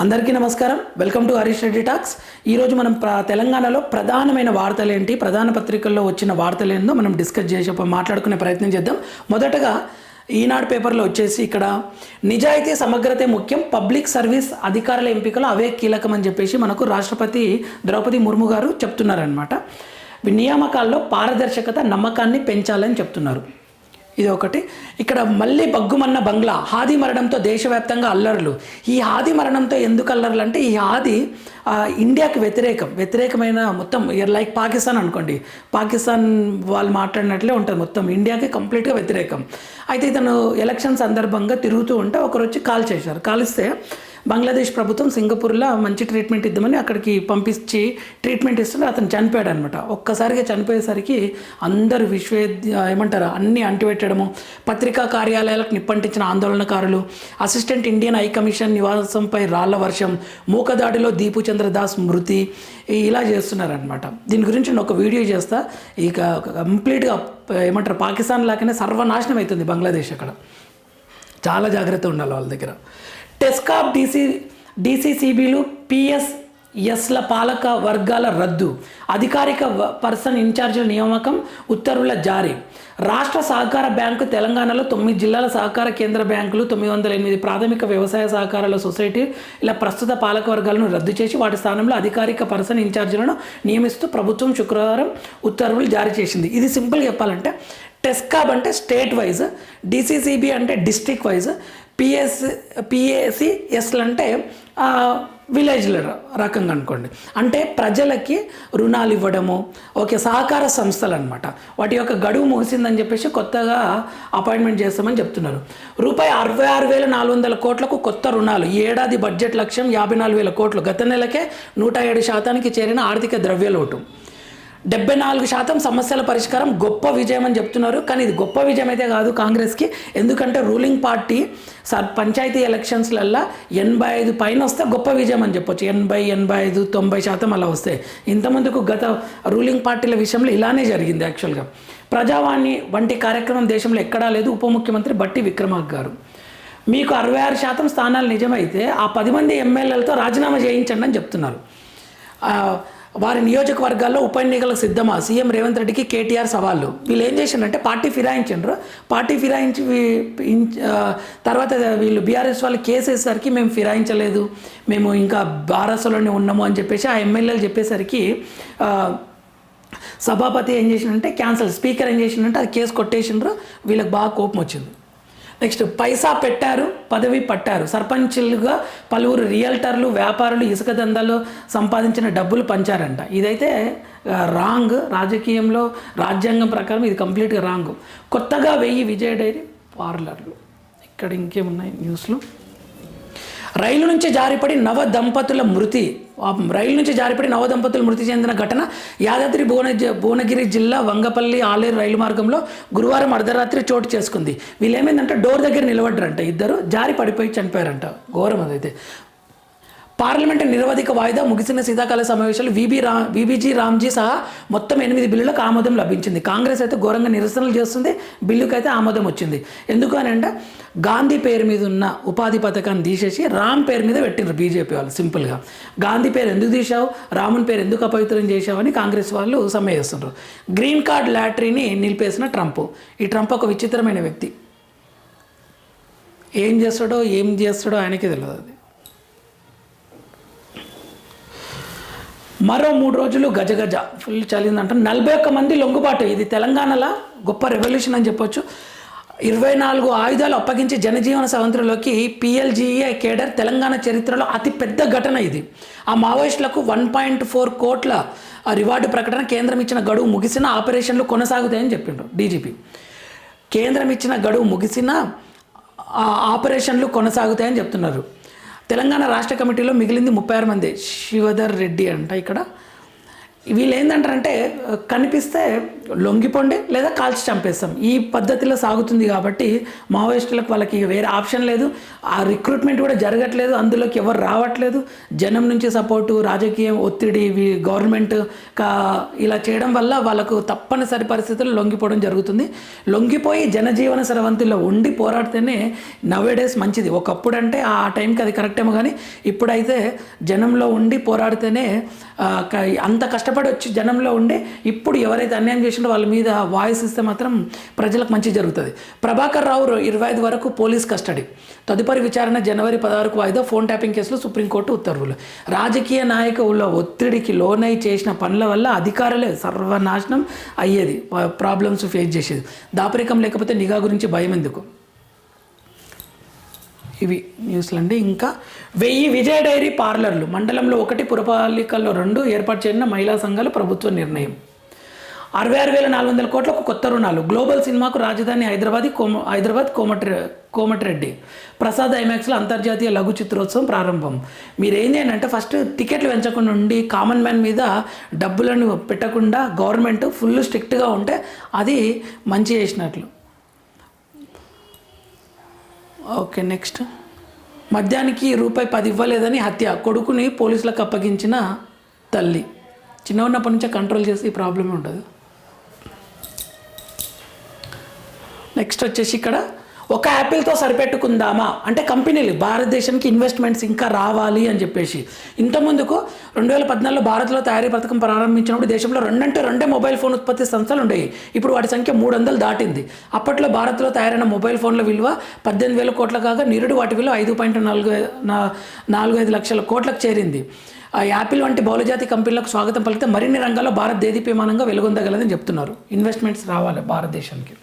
అందరికీ నమస్కారం. Welcome to Harish Reddy talks ఈరోజు మనం ప్ర తెలంగాణలో ప్రధానమైన వార్తలు ఏంటి ప్రధాన పత్రికల్లో వచ్చిన వార్తలు ఏందో మనం డిస్కస్ చేసి మాట్లాడుకునే ప్రయత్నం చేద్దాం. మొదటగా ఈనాడు పేపర్లో వచ్చేసి ఇక్కడ నిజాయితీ సమగ్రతే ముఖ్యం పబ్లిక్ సర్వీస్ అధికారుల ఎంపికలు అవే కీలకం అని చెప్పేసి మనకు రాష్ట్రపతి ద్రౌపది ముర్ము గారు చెప్తున్నారనమాట నియామకాల్లో పారదర్శకత నమ్మకాన్ని పెంచాలని చెప్తున్నారు. ఇది ఒకటి ఇక్కడ మళ్ళీ బగ్గుమన్న బంగ్లా హాది మరణంతో దేశవ్యాప్తంగా అల్లర్లు. ఈ హాది మరణంతో ఎందుకు అల్లర్లు అంటే ఈ హాది ఇండియాకి వ్యతిరేకం. వ్యతిరేకమైన మొత్తం లైక్ పాకిస్తాన్ అనుకోండి. పాకిస్తాన్ వాళ్ళు మాట్లాడినట్లే ఉంటుంది మొత్తం. ఇండియాకి కంప్లీట్గా వ్యతిరేకం. అయితే ఇతను ఎలక్షన్ సందర్భంగా తిరుగుతూ ఉంటే ఒకరు వచ్చి కాల్ చేశారు. కాలిస్తే బంగ్లాదేశ్ ప్రభుత్వం సింగపూర్లో మంచి ట్రీట్మెంట్ ఇద్దామని అక్కడికి పంపించి ట్రీట్మెంట్ ఇస్తుంటే అతను చనిపోయాడు అనమాట ఒక్కసారిగా చనిపోయేసరికి అందరు విశ్వ ఏమంటారు అన్ని అంటిపెట్టడము పత్రికా కార్యాలయాలకు నిప్పంటించిన ఆందోళనకారులు అసిస్టెంట్ ఇండియన్ హై కమిషన్ నివాసంపై రాళ్ళ వర్షం మూకదాడిలో దీపు చంద్రదాస్ మృతి ఇలా చేస్తున్నారనమాట. దీని గురించి నేను ఒక వీడియో చేస్తా. ఇక కంప్లీట్గా ఏమంటారు పాకిస్తాన్ లాగానే సర్వనాశనం అవుతుంది బంగ్లాదేశ్ అక్కడ. చాలా జాగ్రత్త ఉండాలి వాళ్ళ దగ్గర. టెస్కాప్ డీసీ డీసీసీబీలు పిఎస్ఎస్ల పాలక వర్గాల రద్దు అధికారిక పర్సన్ ఇన్ఛార్జీల నియామకం ఉత్తర్వుల జారీ. రాష్ట్ర సహకార బ్యాంకు తెలంగాణలో తొమ్మిది జిల్లాల సహకార కేంద్ర బ్యాంకులు తొమ్మిది వందల ఎనిమిది ప్రాథమిక వ్యవసాయ సహకారాల సొసైటీ ఇలా ప్రస్తుత పాలక వర్గాలను రద్దు చేసి వాటి స్థానంలో అధికారిక పర్సన్ ఇన్ఛార్జీలను నియమిస్తూ ప్రభుత్వం శుక్రవారం ఉత్తర్వులు జారీ చేసింది. ఇది సింపుల్ చెప్పాలంటే టెస్కాబ్ అంటే స్టేట్ వైజ్ డిసిసిబి అంటే డిస్ట్రిక్ట్ వైజ్ పిఎస్ పిఏసిఎస్లు అంటే విలేజ్ల రకంగా అనుకోండి. అంటే ప్రజలకి రుణాలు ఇవ్వడము ఓకే సహకార సంస్థలు అనమాట వాటి యొక్క గడువు ముగిసిందని చెప్పేసి కొత్తగా అపాయింట్మెంట్ చేస్తామని చెప్తున్నారు. రూపాయి అరవై ఆరు వేల నాలుగు వందల కోట్లకు కొత్త రుణాలు. ఈ ఏడాది బడ్జెట్ లక్ష్యం యాభై నాలుగు వేల కోట్లు. గత నెలకే నూట ఏడు శాతానికి చేరిన ఆర్థిక ద్రవ్యలోటు. డెబ్బై నాలుగు శాతం సమస్యల పరిష్కారం గొప్ప విజయం అని చెప్తున్నారు. కానీ ఇది గొప్ప విజయం అయితే కాదు కాంగ్రెస్కి. ఎందుకంటే రూలింగ్ పార్టీ సర్ పంచాయతీ ఎలక్షన్స్లల్లో ఎనభై ఐదు పైన వస్తే గొప్ప విజయం అని చెప్పొచ్చు. ఎనభై ఎనభై ఐదు తొంభై శాతం అలా వస్తాయి ఇంతమందుకు గత రూలింగ్ పార్టీల విషయంలో ఇలానే జరిగింది యాక్చువల్గా. ప్రజావాణి వంటి కార్యక్రమం దేశంలో ఎక్కడా లేదు. ఉప ముఖ్యమంత్రి బట్టి విక్రమార్క గారు. మీకు అరవై ఆరు శాతం స్థానాలు నిజమైతే ఆ పది మంది ఎమ్మెల్యేలతో రాజీనామా చేయించండి అని చెప్తున్నారు. వారి నియోజకవర్గాల్లో ఉప ఎన్నికలకు సిద్ధమా? సీఎం రేవంత్ రెడ్డికి కేటీఆర్ సవాళ్ళు. వీళ్ళు ఏం చేసిండ్రంటే పార్టీ ఫిరాయించండ్రు. పార్టీ ఫిరాయించి తర్వాత వీళ్ళు బీఆర్ఎస్ వాళ్ళు కేసేసరికి వేసేసరికి మేము ఫిరాయించలేదు. మేము ఇంకా బారసలోనే ఉన్నాము అని చెప్పేసి ఆ ఎమ్మెల్యేలు చెప్పేసరికి సభాపతి ఏం చేసిండంటే క్యాన్సల్. స్పీకర్ ఏం చేసిండంటే అది కేసు కొట్టేసిండ్రు. వీళ్ళకి బాగా కోపం వచ్చింది. నెక్స్ట్ పైసా పెట్టారు పదవి పట్టారు. సర్పంచులుగా పలువురు రియల్టర్లు వ్యాపారులు ఇసుక దందాలు సంపాదించిన డబ్బులు పంచారంట. ఇదైతే రాంగ్. రాజకీయంలో రాజ్యాంగం ప్రకారం ఇది కంప్లీట్గా రాంగ్. కొత్తగా వెయ్యి విజయ డైరీ పార్లర్లు. ఇక్కడ ఇంకేమున్నాయి? న్యూస్లు. రైలు నుంచి జారిపడి నవ దంపతుల మృతి. రైలు నుంచి జారిపడి నవ దంపతులు మృతి చెందిన ఘటన యాదాద్రి భువన భువనగిరి జిల్లా వంగపల్లి ఆలేరు రైలు మార్గంలో గురువారం అర్ధరాత్రి చోటు చేసుకుంది. వీళ్ళు ఏమైందంటే డోర్ దగ్గర నిలబడ్డారంట ఇద్దరు. జారి పడిపోయి చనిపోయారంట. ఘోరం అదైతే. పార్లమెంటు నిరవధిక వాయిదా ముగిసిన శీతాకాల సమావేశాలు విబి రా విబిజీ రామ్జీ సహా మొత్తం ఎనిమిది బిల్లులకు ఆమోదం లభించింది. కాంగ్రెస్ అయితే ఘోరంగా నిరసనలు చేస్తుంది బిల్లుకి అయితే ఆమోదం వచ్చింది. ఎందుకు అని అంటే గాంధీ పేరు మీద ఉన్న ఉపాధి పథకాన్ని తీసేసి రామ్ పేరు మీద పెట్టిండ్రు బీజేపీ వాళ్ళు సింపుల్గా. గాంధీ పేరు ఎందుకు తీసావు రాముని పేరు ఎందుకు అపవిత్రం చేశావని కాంగ్రెస్ వాళ్ళు సమ్మె చేస్తున్నారు గ్రీన్ కార్డ్ లాటరీని నిలిపేసిన ట్రంప్. ఈ ట్రంప్ ఒక విచిత్రమైన వ్యక్తి. ఏం చేస్తాడో ఏం చేస్తాడో ఆయనకే తెలియదు అది. మరో మూడు రోజులు గజగజ. ఫుల్ చలిందంట. నలభై ఒక్క మంది లొంగుబాటు. ఇది తెలంగాణలో గొప్ప రెవల్యూషన్ అని చెప్పొచ్చు. ఇరవై నాలుగు ఆయుధాలు అప్పగించి జనజీవన స్వతంత్రంలోకి పిఎల్జీఏ కేడర్ తెలంగాణ చరిత్రలో అతి పెద్ద ఘటన ఇది. ఆ మావోయిస్టులకు వన్ పాయింట్ ఫోర్ కోట్ల ఆ రివార్డు ప్రకటన కేంద్రం ఇచ్చిన గడువు ముగిసిన ఆపరేషన్లు కొనసాగుతాయని చెప్పిండ్రు డీజీపీ కేంద్రం ఇచ్చిన గడువు ముగిసిన ఆపరేషన్లు కొనసాగుతాయని చెప్తున్నారు. తెలంగాణ రాష్ట్ర కమిటీలో మిగిలింది ముప్పై ఆరు మంది. శివధర్ రెడ్డి అంట ఇక్కడ. వీళ్ళు ఏంటంటారంటే కనిపిస్తే లొంగిపోండి లేదా కాల్చి చంపేస్తాం. ఈ పద్ధతిలో సాగుతుంది కాబట్టి మావోయిస్టులకు వాళ్ళకి వేరే ఆప్షన్ లేదు. ఆ రిక్రూట్మెంట్ కూడా జరగట్లేదు. అందులోకి ఎవరు రావట్లేదు. జనం నుంచి సపోర్టు రాజకీయం ఒత్తిడి గవర్నమెంట్ ఇలా చేయడం వల్ల వాళ్ళకు తప్పనిసరి పరిస్థితుల్లో లొంగిపోవడం జరుగుతుంది. లొంగిపోయి జనజీవన సరవంతిలో ఉండి పోరాడితేనే నవే డేస్ మంచిది. ఒకప్పుడు అంటే ఆ టైంకి అది కరెక్ట్ ఏమో కానీ ఇప్పుడైతే జనంలో ఉండి పోరాడితేనే అంత కష్టం కష్టపడి వచ్చి జనంలో ఉండే ఇప్పుడు ఎవరైతే అన్యాయం చేసినో వాళ్ళ మీద వాయిస్ ఇస్తే మాత్రం ప్రజలకు మంచి జరుగుతుంది. ప్రభాకర్ రావు ఇరవై ఐదు వరకు పోలీస్ కస్టడీ. తదుపరి విచారణ జనవరి పదహారుకు వాయిదా ఫోన్ ట్యాపింగ్ కేసులో సుప్రీంకోర్టు ఉత్తర్వులు. రాజకీయ నాయకుల ఒత్తిడికి లోనై చేసిన పనుల వల్ల అధికారులే సర్వనాశనం అయ్యేది ప్రాబ్లమ్స్ ఫేస్ చేసేది. దాపరికం లేకపోతే నిఘా గురించి భయం ఎందుకు ఇవి న్యూస్లు అండి ఇంకా వెయ్యి విజయ డైరీ పార్లర్లు మండలంలో ఒకటి పురపాలికల్లో రెండు ఏర్పాటు చేసిన మహిళా సంఘాలు ప్రభుత్వ నిర్ణయం. అరవై ఆరు వేల నాలుగు వందల కోట్లకు కొత్త రుణాలు. గ్లోబల్ సినిమాకు రాజధాని హైదరాబాద్ కోమ హైదరాబాద్ కోమటి కోమటిరెడ్డి ప్రసాద్ ఐమాక్స్లో అంతర్జాతీయ లఘు చిత్రోత్సవం ప్రారంభం. మీరు ఏం చేయండి అంటే ఫస్ట్ టికెట్లు పెంచకుండా ఉండి కామన్ మ్యాన్ మీద డబ్బులను పెట్టకుండా గవర్నమెంట్ ఫుల్ స్ట్రిక్ట్గా ఉంటే అది మంచి చేసినట్లు. Okay next. మద్యానికి రూపాయి పది ఇవ్వలేదని హత్య. కొడుకుని పోలీసులకు అప్పగించిన తల్లి. చిన్న ఉన్నప్పటి నుంచే కంట్రోల్ చేసి ఈ ప్రాబ్లమే ఉంటుంది. నెక్స్ట్ వచ్చేసి ఇక్కడ ఒక యాపిల్తో సరిపెట్టుకుందామా? అంటే కంపెనీలు భారతదేశానికి ఇన్వెస్ట్మెంట్స్ ఇంకా రావాలి అని చెప్పేసి. ఇంతకుముందుకు రెండు వేల పద్నాలుగులో భారత్లో తయారీ పథకం ప్రారంభించినప్పుడు దేశంలో రెండంటే రెండే మొబైల్ ఫోన్ ఉత్పత్తి సంస్థలు ఉండేవి. ఇప్పుడు వాటి సంఖ్య మూడు వందలు దాటింది. అప్పట్లో భారత్లో తయారైన మొబైల్ ఫోన్ల విలువ పద్దెనిమిది వేల కోట్ల కాగా నిరుడు వాటి విలువ ఐదు పాయింట్ నాలుగు నాలుగు ఐదు లక్షల కోట్లకు చేరింది. ఆ యాపిల్ వంటి బహుళజాతి కంపెనీలకు స్వాగతం పలికితే మరిన్ని రంగాల్లో భారత్ దేదీప్యమానంగా వెలుగొందగలదని చెప్తున్నారు. ఇన్వెస్ట్మెంట్స్ రావాలి భారతదేశానికి.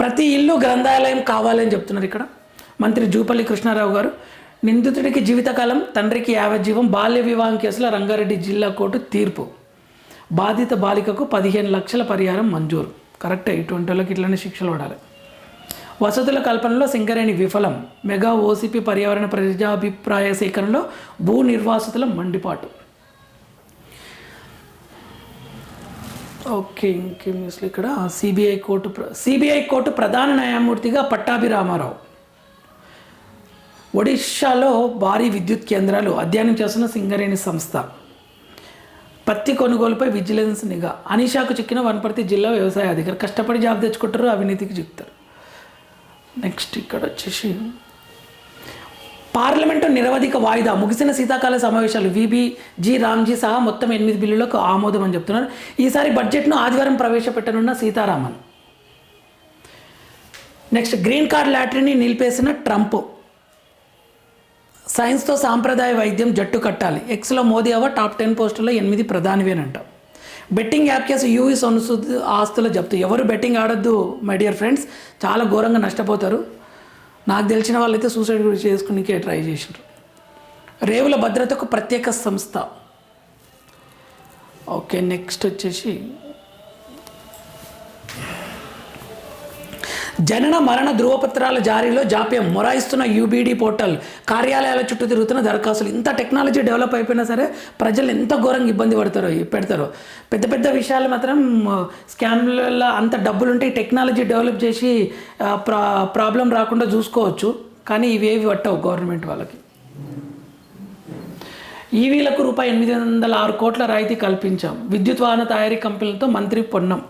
ప్రతి ఇల్లు గ్రంథాలయం కావాలని చెప్తున్నారు ఇక్కడ. మంత్రి జూపల్లి కృష్ణారావు గారు నిందితుడికి జీవితకాలం తండ్రికి యావజ్జీవం బాల్య వివాహం కేసులో రంగారెడ్డి జిల్లా కోర్టు తీర్పు. బాధిత బాలికకు పదిహేను లక్షల పరిహారం మంజూరు. కరెక్టే ఇటువంటి వాళ్ళకి ఇట్లనే శిక్షలు పడాలి. వసతుల కల్పనలో సింగరేణి విఫలం. మెగా ఓసీపీ పర్యావరణ ప్రజాభిప్రాయ సేకరణలో భూ నిర్వాసితుల మండిపాటు. ఓకే ఇంకే న్యూస్లు ఇక్కడ? సిబిఐ కోర్టు సిబిఐ కోర్టు ప్రధాన న్యాయమూర్తిగా పట్టాభి రామారావు ఒడిషాలో భారీ విద్యుత్ కేంద్రాలు అధ్యయనం చేస్తున్న సింగరేణి సంస్థ. పత్తి కొనుగోలుపై విజిలెన్స్ నిఘా. అనిషాకు చిక్కిన వనపర్తి జిల్లా వ్యవసాయ అధికారి కష్టపడి జాబ్ తెచ్చుకుంటారు అవినీతికి చిక్కుతారు నెక్స్ట్ ఇక్కడ వచ్చేసి పార్లమెంటు నిరవధిక వాయిదా. ముగిసిన శీతాకాల సమావేశాలు విబి జి రామ్జీ సహా మొత్తం ఎనిమిది బిల్లులకు ఆమోదం అని చెప్తున్నారు. ఈసారి బడ్జెట్ను ఆదివారం ప్రవేశపెట్టనున్న సీతారామన్. నెక్స్ట్ గ్రీన్ కార్డ్ లాటరీని నిలిపేసిన ట్రంప్. సైన్స్తో సాంప్రదాయ వైద్యం జట్టు కట్టాలి. ఎక్స్లో మోదీ అవ టాప్ టెన్ పోస్టుల్లో ఎనిమిది ప్రధానివేనంట. Betting app case Yuvi Sonu Sood ఆస్తుల జప్తు. ఎవరు బెట్టింగ్ ఆడొద్దు మై డియర్ ఫ్రెండ్స్. చాలా ఘోరంగా నష్టపోతారు. నాకు తెలిసిన వాళ్ళైతే సూసైడ్ గురించి చేసుకునికే ట్రై చేసినారు రేవుల భద్రతకు ప్రత్యేక సంస్థ. ఓకే నెక్స్ట్ వచ్చేసి జనన మరణ ధృవపత్రాల జారీలో జాప్యం మొరాయిస్తున్న యూబీడీ పోర్టల్. కార్యాలయాల చుట్టూ తిరుగుతున్న దరఖాస్తులు. ఇంత టెక్నాలజీ డెవలప్ అయిపోయినా సరే ప్రజలు ఎంత ఘోరంగా ఇబ్బంది పడతారో పెడతారో. పెద్ద పెద్ద విషయాలు మాత్రం స్కామ్లలో అంత డబ్బులు ఉంటే టెక్నాలజీ డెవలప్ చేసి ప్రా ప్రాబ్లం రాకుండా చూసుకోవచ్చు. కానీ ఇవేవి పట్టవు గవర్నమెంట్ వాళ్ళకి. ఈవీలకు రూపాయి ఎనిమిది వందల ఆరు కోట్ల రాయితీ కల్పించాం. విద్యుత్ వాహన తయారీ కంపెనీలతో మంత్రి పొన్నం.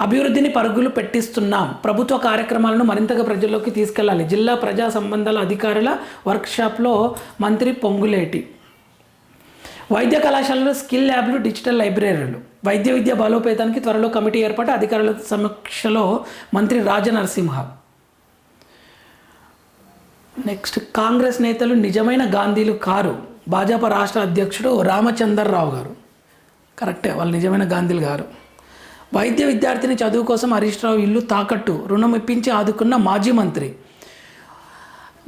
అభివృద్ధిని పరుగులు పెట్టిస్తున్నాం. ప్రభుత్వ కార్యక్రమాలను మరింతగా ప్రజల్లోకి తీసుకెళ్ళాలి జిల్లా ప్రజా సంబంధాల అధికారుల వర్క్షాప్లో మంత్రి పొంగులేటి. వైద్య కళాశాలలో స్కిల్ ల్యాబ్లు డిజిటల్ లైబ్రరీలు. వైద్య విద్య బలోపేతానికి త్వరలో కమిటీ ఏర్పాటు అధికారుల సమీక్షలో మంత్రి రాజనరసింహ. నెక్స్ట్ కాంగ్రెస్ నేతలు నిజమైన గాంధీలు కారు. భాజపా రాష్ట్ర అధ్యక్షుడు రామచందర్రావు గారు. కరెక్టే వాళ్ళు నిజమైన గాంధీలు గారు. వైద్య విద్యార్థిని చదువు కోసం హరీష్ రావు ఇల్లు తాకట్టు రుణం ఇప్పించి ఆదుకున్న మాజీ మంత్రి.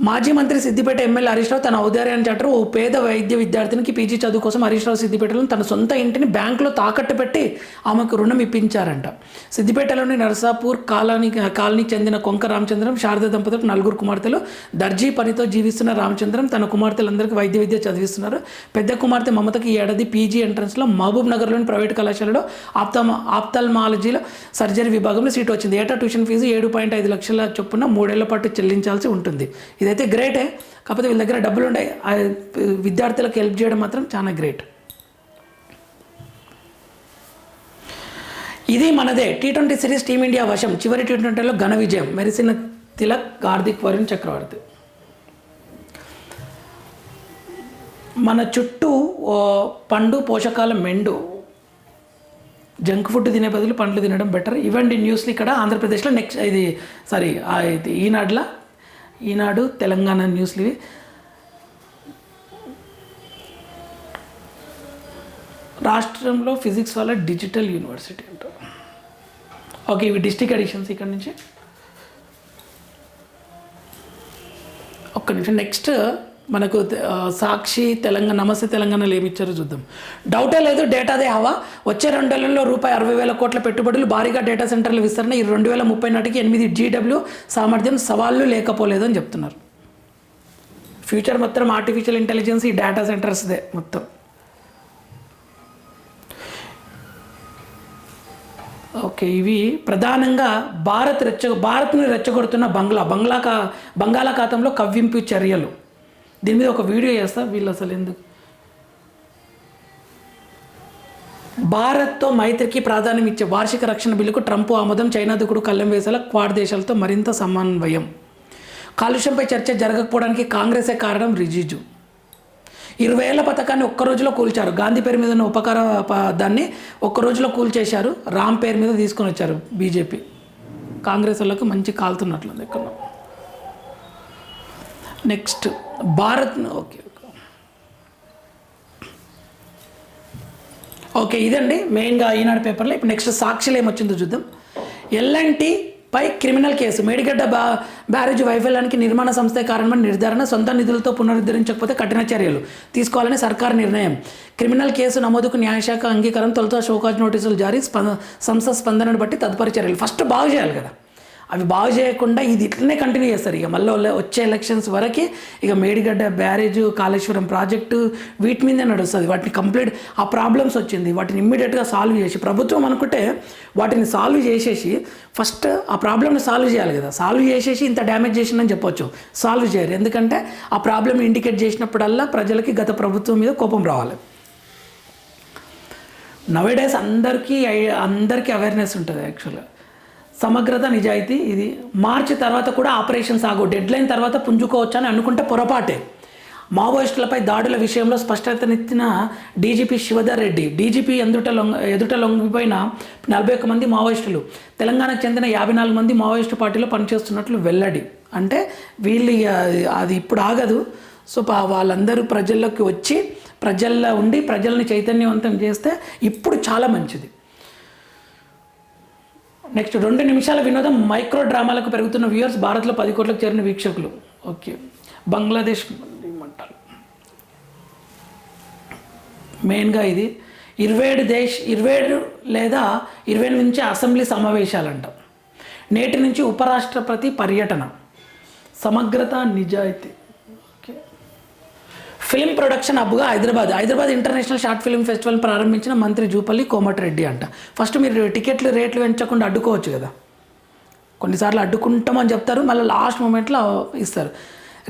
మాజీ మంత్రి సిద్దిపేట ఎమ్మెల్యే హరీష్ రావు తన ఔదార్యాన్ని చాటారు. ఓ పేద వైద్య విద్యార్థినికి పీజీ చదువు కోసం హరీష్ రావు సిద్దిపేటలో తన సొంత ఇంటిని బ్యాంకులో తాకట్టు పెట్టి ఆమెకు రుణం ఇప్పించారంట. సిద్దిపేటలోని నరసాపూర్ కాలనీ కాలనీకి చెందిన కొంక రామచంద్రం శారద దంపతులకు నలుగురు కుమార్తెలు దర్జీ పనితో జీవిస్తున్న రామచంద్రం తన కుమార్తెలందరికీ వైద్య విద్య చదివిస్తున్నారు. పెద్ద కుమార్తె మమతకి ఈ ఏడాది పీజీ ఎంట్రన్స్లో మహబూబ్ నగర్లోని ప్రైవేట్ కళాశాలలో ఆప్తమ ఆప్తల్మాలజీలో సర్జరీ విభాగంలో సీట్ వచ్చింది. ఏటా ట్యూషన్ ఫీజు ఏడు పాయింట్ ఐదు లక్షల చొప్పున మూడేళ్ళ పాటు చెల్లించాల్సి ఉంటుంది. ఇదైతే గ్రేటే కాకపోతే వీళ్ళ దగ్గర డబ్బులు ఉన్నాయి విద్యార్థులకు హెల్ప్ చేయడం మాత్రం చాలా గ్రేట్ ఇది మనదే. టీ ట్వంటీ సిరీస్ టీమిండియా వశం. చివరి టీ ట్వంటీలో ఘన విజయం. మెరిసిన తిలక్ హార్దిక్ వరుణ్ చక్రవర్తి. మన చుట్టూ పండు పోషకాల మెండు. జంక్ ఫుడ్ తినే బదులు పండ్లు తినడం బెటర్. ఇవ్వండి న్యూస్లు ఇక్కడ ఆంధ్రప్రదేశ్లో నెక్స్ట్ ఇది సారీ ఇది ఈనాడులో ఈనాడు తెలంగాణ న్యూస్లు ఇవి. రాష్ట్రంలో ఫిజిక్స్ వల్ల డిజిటల్ యూనివర్సిటీ అంటారు. ఓకే ఇవి డిస్టిక్ ఎడిషన్స్ ఇక్కడ నుంచి. ఒక్క నిమిషం నెక్స్ట్ మనకు సాక్షి తెలంగాణ నమస్తే తెలంగాణలో ఏమి ఇచ్చారో చూద్దాం. డౌటే లేదు డేటాదే హవా. వచ్చే రెండేళ్ళలో రూపాయి అరవై వేల కోట్ల పెట్టుబడులు భారీగా డేటా సెంటర్ల విస్తరణ ఈ రెండు వేల ముప్పై నాటికి ఎనిమిది జీడబ్ల్యూ సామర్థ్యం సవాళ్ళు లేకపోలేదు అని చెప్తున్నారు. ఫ్యూచర్ మొత్తం ఆర్టిఫిషియల్ ఇంటెలిజెన్స్ ఈ డేటా సెంటర్స్దే మొత్తం. ఓకే ఇవి ప్రధానంగా భారత్ రెచ్చ భారత్ని రెచ్చగొడుతున్న బంగ్లా బంగ్లా కా బంగాళాఖాతంలో కవ్వింపు చర్యలు. దీని మీద ఒక వీడియో చేస్తా వీళ్ళు అసలు ఎందుకు? భారత్తో మైత్రికి ప్రాధాన్యం ఇచ్చే వార్షిక రక్షణ బిల్లుకు ట్రంప్ ఆమోదం చైనా దుకుడు కళ్ళెం వేసేలా క్వాడ్ దేశాలతో మరింత సమన్వయం. కాలుష్యంపై చర్చ జరగకపోవడానికి కాంగ్రెసే కారణం రిజిజు. ఇరవై ఏళ్ళ పథకాన్ని ఒక్క రోజులో కూల్చారు. గాంధీ పేరు మీద ఉన్న ఉపకార దాన్ని ఒక్క రోజులో కూల్చేశారు. రామ్ పేరు మీద తీసుకొని వచ్చారు బీజేపీ. కాంగ్రెస్ వాళ్ళకి మంచి కాలుతున్నట్లుంది ఇక్కడ నెక్స్ట్. Bharat okay okay. ఇదండి మెయిన్గా ఈనాడు పేపర్లో. ఇప్పుడు నెక్స్ట్ సాక్షిలో ఏమొచ్చిందో చూద్దాం. ఎల్ఎన్టీ పై క్రిమినల్ కేసు. మేడిగడ్డ బా బ్యారేజ్ వైఫల్యానికి నిర్మాణ సంస్థ కారణమని నిర్ధారణ సొంత నిధులతో పునరుద్ధరించకపోతే కఠిన చర్యలు తీసుకోవాలని సర్కార్ నిర్ణయం. క్రిమినల్ కేసు నమోదుకు న్యాయశాఖ అంగీకారం తొలుత షోకాజ్ నోటీసులు జారీ స్పంద సంస్థ స్పందనను బట్టి తదుపరి చర్యలు. ఫస్ట్ బాగు చేయాలి కదా. అవి బాగు చేయకుండా ఇది ఇట్లనే కంటిన్యూ చేస్తారు. ఇక మళ్ళీ వచ్చే ఎలక్షన్స్ వరకు ఇక మేడిగడ్డ బ్యారేజ్ కాళేశ్వరం ప్రాజెక్టు వీటి మీదే నడుస్తుంది. వాటిని కంప్లీట్ ఆ ప్రాబ్లమ్స్ వచ్చింది. వాటిని ఇమ్మీడియట్గా సాల్వ్ చేసి ప్రభుత్వం అనుకుంటే వాటిని సాల్వ్ చేసేసి ఫస్ట్ ఆ ప్రాబ్లమ్ని సాల్వ్ చేయాలి కదా. సాల్వ్ చేసేసి ఇంత డ్యామేజ్ చేసిందని చెప్పొచ్చు. సాల్వ్ చేయరు. ఎందుకంటే ఆ ప్రాబ్లమ్ ఇండికేట్ చేసినప్పుడల్లా ప్రజలకి గత ప్రభుత్వం మీద కోపం రావాలి. నవేడేస్ అందరికీ అందరికీ అవేర్నెస్ ఉంటుంది యాక్చువల్గా సమగ్రత నిజాయితీ ఇది మార్చి తర్వాత కూడా ఆపరేషన్ సాగు డెడ్ లైన్ తర్వాత పుంజుకోవచ్చు అని అనుకుంటే పొరపాటే. మావోయిస్టులపై దాడుల విషయంలో స్పష్టతనిచ్చిన డీజీపీ శివధర్ రెడ్డి డీజీపీ ఎదుట లొంగ ఎదుట లొంగిపోయిన నలభై ఒక్క మంది మావోయిస్టులు తెలంగాణకు చెందిన యాభై నాలుగు మంది మావోయిస్టు పార్టీలో పనిచేస్తున్నట్లు వెల్లడి. అంటే వీళ్ళు అది ఇప్పుడు ఆగదు. సో వాళ్ళందరూ ప్రజల్లోకి వచ్చి ప్రజల్లో ఉండి ప్రజల్ని చైతన్యవంతం చేస్తే ఇప్పుడు చాలా మంచిది. నెక్స్ట్ రెండు నిమిషాల వినోదం మైక్రో డ్రామాలకు పెరుగుతున్న వ్యూయర్స్ భారత్లో పది కోట్లకు చేరిన వీక్షకులు. ఓకే బంగ్లాదేశ్ ఏమంటారు? మెయిన్గా ఇది. ఇరవై ఏడు దేశ ఇరవై ఏడు లేదా ఇరవై ఎనిమిది నుంచి అసెంబ్లీ సమావేశాలంట. నేటి నుంచి ఉపరాష్ట్రపతి పర్యటన. సమగ్రత నిజాయితీ. ఫిల్మ్ ప్రొడక్షన్ హబ్గా Hyderabad. Hyderabad international short film festival ప్రారంభించిన మంత్రి జూపల్లి కోమటిరెడ్డి అంట. ఫస్ట్ మీరు టికెట్లు రేట్లు పెంచకుండా అడ్డుకోవచ్చు కదా. కొన్నిసార్లు అడ్డుకుంటామని చెప్తారు మళ్ళీ లాస్ట్ మూమెంట్లో ఇస్తారు.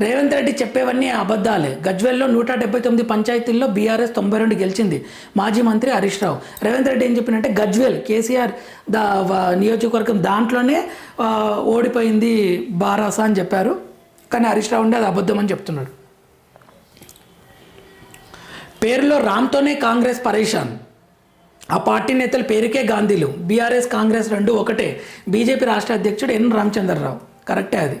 రేవంత్ రెడ్డి చెప్పేవన్నీ అబద్ధాలే. గజ్వేల్లో నూట డెబ్బై తొమ్మిది పంచాయతీల్లో బీఆర్ఎస్ తొంభై రెండు గెలిచింది. మాజీ మంత్రి హరీష్ రావు. రేవంత్ రెడ్డి ఏం చెప్పినట్టే గజ్వేల్ కేసీఆర్ దా నియోజకవర్గం దాంట్లోనే ఓడిపోయింది బారాసా అని చెప్పారు. కానీ హరీష్ రావు ఉండే అది అబద్ధం అని చెప్తున్నాడు. పేరులో రామ్తోనే కాంగ్రెస్ పరేషాన్. ఆ పార్టీ నేతల పేరుకే గాంధీలు. బీఆర్ఎస్ కాంగ్రెస్ రెండు ఒకటే. బీజేపీ రాష్ట్ర అధ్యక్షుడు ఎన్ రామచంద్రరావు. కరెక్టే అది.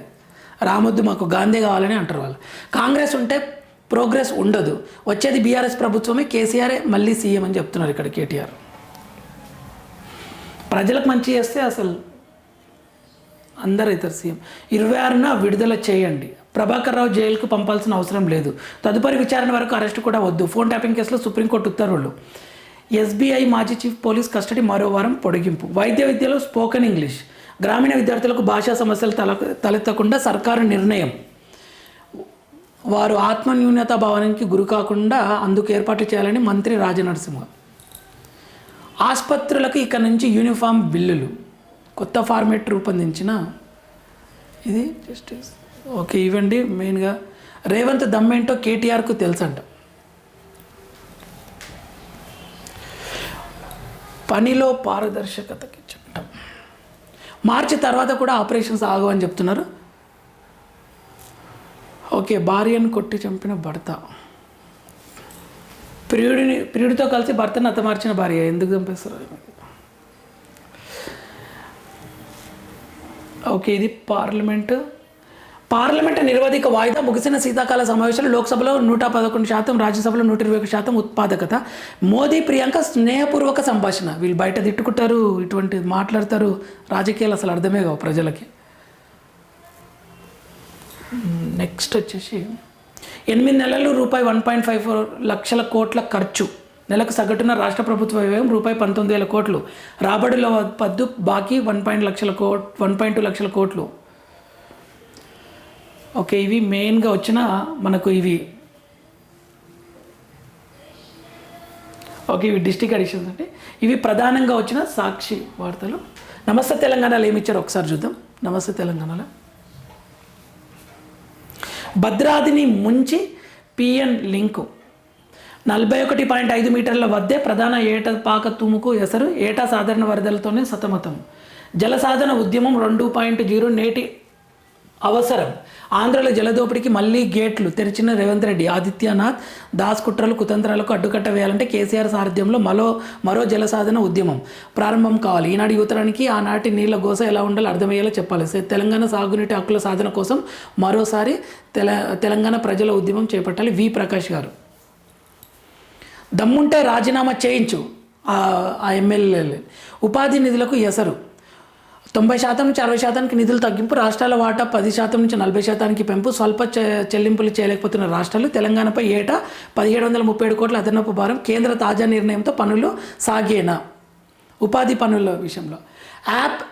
రామొద్దు మాకు గాంధీ కావాలని అంటారు వాళ్ళు. కాంగ్రెస్ ఉంటే ప్రోగ్రెస్ ఉండదు. వచ్చేది బీఆర్ఎస్ ప్రభుత్వమే కేసీఆరే మళ్ళీ సీఎం అని చెప్తున్నారు ఇక్కడ కేటీఆర్. ప్రజలకు మంచి చేస్తే అసలు అందరు అవుతారు సీఎం. ఇరవై ఆరున విడుదల చేయండి. ప్రభాకర్ రావు జైలుకు పంపాల్సిన అవసరం లేదు. తదుపరి విచారణ వరకు అరెస్ట్ కూడా వద్దు. ఫోన్ ట్యాపింగ్ కేసులో సుప్రీంకోర్టు ఉత్తర్వులు. ఎస్బీఐ మాజీ చీఫ్ పోలీస్ కస్టడీ మరో వారం పొడిగింపు. వైద్య విద్యలో స్పోకెన్ ఇంగ్లీష్. గ్రామీణ విద్యార్థులకు భాషా సమస్యలు తల తలెత్తకుండా సర్కారు నిర్ణయం. వారు ఆత్మన్యూన్యత భావానికి గురి కాకుండా అందుకు ఏర్పాటు చేయాలని మంత్రి రాజనరసింహ. ఆసుపత్రులకు ఇక నుంచి యూనిఫామ్ బిల్లులు. కొత్త ఫార్మేట్ రూపొందించిన ఇది. జస్టిస్ ఓకే ఇవ్వండి మెయిన్గా. రేవంత్ దమ్మేంటో కేటీఆర్కు తెలుసంట. పనిలో పారదర్శకతకి చెప్పటం. మార్చి తర్వాత కూడా ఆపరేషన్స్ ఆగవని చెప్తున్నారు. ఓకే భార్యను కొట్టి చంపిన భర్త. ప్రియుడిని ప్రియుడితో కలిసి భర్తను హతమార్చిన భార్య. ఎందుకు చంపేస్తారు ఓకే ఇది పార్లమెంటు. పార్లమెంట్ నిరవధిక వాయిదా ముగిసిన శీతాకాల సమావేశాలు లోక్సభలో నూట పదకొండు శాతం రాజ్యసభలో నూట ఇరవై ఒక శాతం ఉత్పాదకత. మోదీ ప్రియాంక స్నేహపూర్వక సంభాషణ. వీళ్ళు బయట తిట్టుకుంటారు ఇటువంటి మాట్లాడతారు. రాజకీయాలు అసలు అర్థమే కావు ప్రజలకి. నెక్స్ట్ వచ్చేసి ఎనిమిది నెలలు రూపాయి వన్ పాయింట్ ఫైవ్ ఫోర్ లక్షల కోట్ల ఖర్చు. నెలకు సగటున రాష్ట్ర ప్రభుత్వ వ్యయం రూపాయి పంతొమ్మిది వేల కోట్లు. రాబడిలో పద్దు బాకీ వన్ పాయింట్ లక్షల కోట్ వన్ పాయింట్ టూ లక్షల కోట్లు. ఓకే ఇవి మెయిన్గా వచ్చిన మనకు ఇవి. ఓకే ఇవి డిస్టిక్ అడిషన్స్ అంటే. ఇవి ప్రధానంగా వచ్చిన సాక్షి వార్తలు. నమస్తే తెలంగాణలో ఏమి ఇచ్చారు ఒకసారి చూద్దాం. నమస్తే తెలంగాణలో. భద్రాదిని ముంచి పిఎన్ లింకు. నలభై ఒకటి పాయింట్ ఐదు మీటర్ల వద్దే ప్రధాన ఏట పాక తుముకు ఎసరు. ఏటా సాధారణ వరదలతోనే సతమతం. జలసాధన ఉద్యమం రెండు పాయింట్ జీరో నేటి అవసరం. ఆంధ్రలో జలదోపిడికి మళ్ళీ గేట్లు తెరిచిన రేవంత్ రెడ్డి ఆదిత్యనాథ్ దాస్ కుట్రలు కుతంత్రాలకు అడ్డుకట్ట వేయాలంటే కేసీఆర్ సారథ్యంలో మరో మరో జల సాధన ఉద్యమం ప్రారంభం కావాలి. ఈనాడు యువతరానికి ఆనాటి నీళ్ళ గోస ఎలా ఉండాలో అర్థమయ్యేలా చెప్పాలి. తెలంగాణ సాగునీటి హక్కుల సాధన కోసం మరోసారి తెల తెలంగాణ ప్రజల ఉద్యమం చేపట్టాలి. వి. ప్రకాష్ గారు. దమ్ముంటే రాజీనామా చేయించు ఆ ఎమ్మెల్యేలు. ఉపాధి నిధులకు ఎసరు. తొంభై శాతం నుంచి అరవై శాతానికి నిధులు తగ్గింపు రాష్ట్రాల వాటా పది శాతం నుంచి నలభై శాతానికి పెంపు స్వల్ప చెల్లింపులు చేయలేకపోతున్న రాష్ట్రాలు తెలంగాణపై ఏటా పదిహేడు వందల ముప్పై ఏడు కోట్ల అదనపు భారం కేంద్ర తాజా నిర్ణయంతో పనులు సాగేనా? ఉపాధి పనుల విషయంలో. యాప్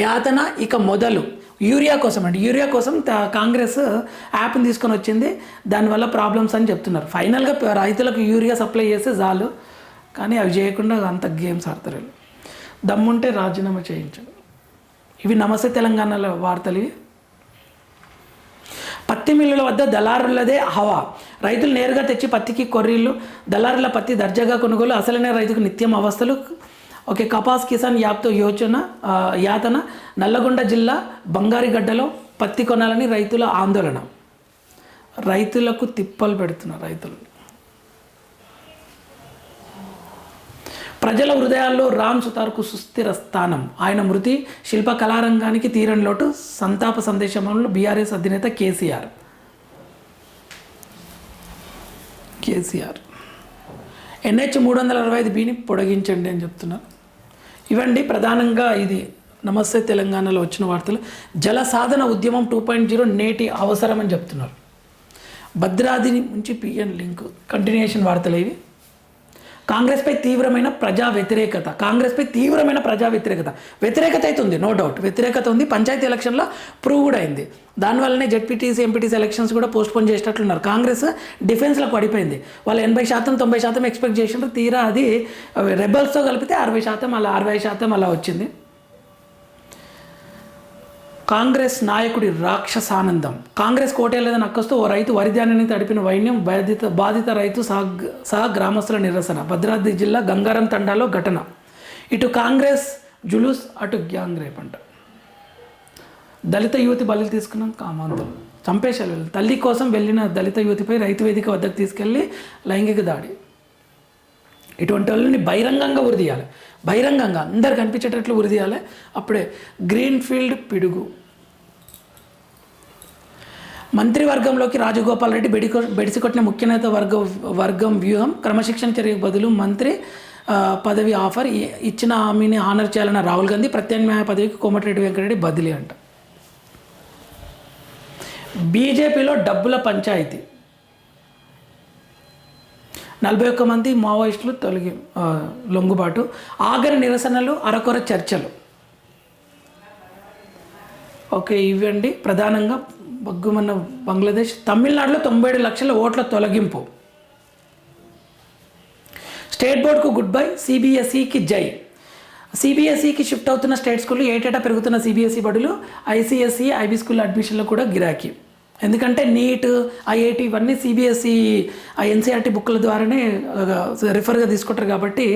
యాతన ఇక మొదలు. యూరియా కోసం అండి. యూరియా కోసం కాంగ్రెస్ యాప్ని తీసుకొని వచ్చింది. దానివల్ల ప్రాబ్లమ్స్ అని చెప్తున్నారు. ఫైనల్గా రైతులకు యూరియా సప్లై చేస్తే చాలు. కానీ అవి చేయకుండా అంత గేమ్స్ ఆడతారు దమ్ముంటే రాజీనామా చేయించండి. ఇవి నమస్తే తెలంగాణలో వార్తలు ఇవి. పత్తి మిల్లుల వద్ద దళారులదే హవా. రైతులు నేరుగా తెచ్చి పత్తికి కొర్రీళ్ళు దళారుల పత్తి దర్జాగా కొనుగోలు అసలైన రైతుకు నిత్యం అవస్థలు. ఓకే కపాస్ కిసాన్ యాప్తో యోచన యాతన. నల్లగొండ జిల్లా బంగారిగడ్డలో పత్తి కొనాలని రైతుల ఆందోళన. రైతులకు తిప్పలు పెడుతున్నారు రైతులు. ప్రజల హృదయాల్లో రామ్ సుతార్కు సుస్థిర స్థానం. ఆయన మృతి శిల్ప కళారంగానికి తీరని లోటు సంతాప సందేశంలో బీఆర్ఎస్ అధినేత కేసీఆర్. కేసీఆర్. ఎన్హెచ్ మూడు వందల అరవై ఐదు బిని పొడిగించండి అని చెప్తున్నారు ఇవండి ప్రధానంగా ఇది నమస్తే తెలంగాణలో వచ్చిన వార్తలు. జల సాధన ఉద్యమం టూ పాయింట్ జీరో నేటి అవసరం అని చెప్తున్నారు. భద్రాద్రి నుంచి పిఎన్ లింక్. కంటిన్యూషన్ వార్తలు ఇవి కాంగ్రెస్పై తీవ్రమైన ప్రజా వ్యతిరేకత కాంగ్రెస్పై తీవ్రమైన ప్రజా వ్యతిరేకత. వ్యతిరేకత అయితే ఉంది నో డౌట్ వ్యతిరేకత ఉంది పంచాయతీ ఎలక్షన్లో ప్రూవ్ కూడా అయింది దానివల్లనే జెడ్పీటీసీ ఎంపీటీసీ ఎలక్షన్స్ కూడా పోస్ట్పోన్ చేసేటట్లున్నారు. కాంగ్రెస్ డిఫెన్స్లో పడిపోయింది వాళ్ళు ఎనభై శాతం తొంభై శాతం ఎక్స్పెక్ట్ చేసినారు తీరా అది రెబల్స్తో కలిపితే అరవై శాతం అలా అరవై శాతం అలా వచ్చింది. కాంగ్రెస్ నాయకుడి రాక్షసానందం. కాంగ్రెస్ కోటేలేదని అక్కస్తూ ఓ రైతు వరిధాన్యాన్ని తడిపిన వైన్యం బాధిత బాధిత రైతు సహ సహ గ్రామస్తుల నిరసన. భద్రాద్రి జిల్లా గంగారం తండాలో ఘటన. ఇటు కాంగ్రెస్ జులూస్ అటు గ్యాంగ్ రేప్ అంట దళిత యువతి బలి తీసుకున్నాం కామాంతం. చంపేశారు తల్లి కోసం వెళ్ళిన దళిత యువతిపై రైతు వేదిక వద్దకు తీసుకెళ్ళి లైంగిక దాడి. ఇటువంటి వాళ్ళని బహిరంగంగా ఉరిదీయాలి బహిరంగంగా అందరు కనిపించేటట్లు ఉరిదీయాలి. అప్పుడే గ్రీన్ ఫీల్డ్ పిడుగు. మంత్రివర్గంలోకి రాజగోపాల్ రెడ్డి బెడికొ బెడిసికొట్టిన ముఖ్య నేత వర్గ వర్గం వ్యూహం క్రమశిక్షణ చర్యకు బదులు మంత్రి పదవి ఆఫర్ ఇచ్చిన హామీని ఆనర్ చేయాలన్న రాహుల్ గాంధీ ప్రత్యామ్నాయ పదవికి కోమటిరెడ్డి వెంకటరెడ్డి బదిలీ అంట. బీజేపీలో డబ్బుల పంచాయతీ. నలభై ఒక్క మంది మావోయిస్టులు తొలగి లొంగుబాటు. ఆగరి నిరసనలు అరకొర చర్చలు. ఓకే ఇవండి ప్రధానంగా బగ్గుమన్న బంగ్లాదేశ్ తమిళనాడులో తొంభై ఏడు లక్షల ఓట్ల తొలగింపు. స్టేట్ బోర్డుకు గుడ్ బై సిబిఎస్ఈకి జై. సిబిఎస్ఈకి షిఫ్ట్ అవుతున్న స్టేట్ స్కూల్ ఏటేటా పెరుగుతున్న సిబిఎస్ఈ బడులు ఐసిఎస్ఈ ఐబీ స్కూల్ అడ్మిషన్లో కూడా గిరాకీ. ఎందుకంటే నీట్ ఐఐటి ఇవన్నీ సిబిఎస్ఈ ఆ ఎన్సీఆర్టీ బుక్ల ద్వారానే రిఫర్గా తీసుకుంటారు కాబట్టి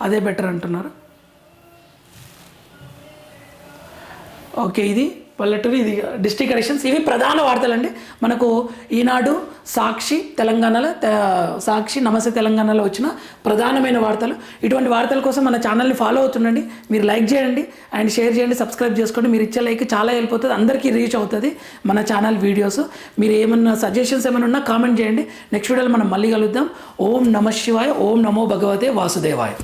అదే బెటర్ అంటున్నారు. ఓకే ఇది. పల్లెటూరు ఇది డిస్ట్రిక్ట్ కరెక్షన్స్ ఇవి ప్రధాన వార్తలండి. మనకు ఈనాడు సాక్షి తెలంగాణలో సాక్షి నమస్తే తెలంగాణలో వచ్చిన ప్రధానమైన వార్తలు. ఇటువంటి వార్తల కోసం మన ఛానల్ని ఫాలో అవుతుండండి. మీరు లైక్ చేయండి అండ్ షేర్ చేయండి సబ్స్క్రైబ్ చేసుకోండి. మీరు ఇచ్చే లైక్ చాలా వెళ్ళిపోతుంది అందరికీ రీచ్ అవుతుంది మన ఛానల్ వీడియోస్. మీరు ఏమన్నా సజెషన్స్ ఏమైనా ఉన్నా కామెంట్ చేయండి. నెక్స్ట్ వీడియోలో మనం మళ్ళీ కలుద్దాం. ఓం నమ శివాయ ఓం నమో భగవతే వాసుదేవాయ.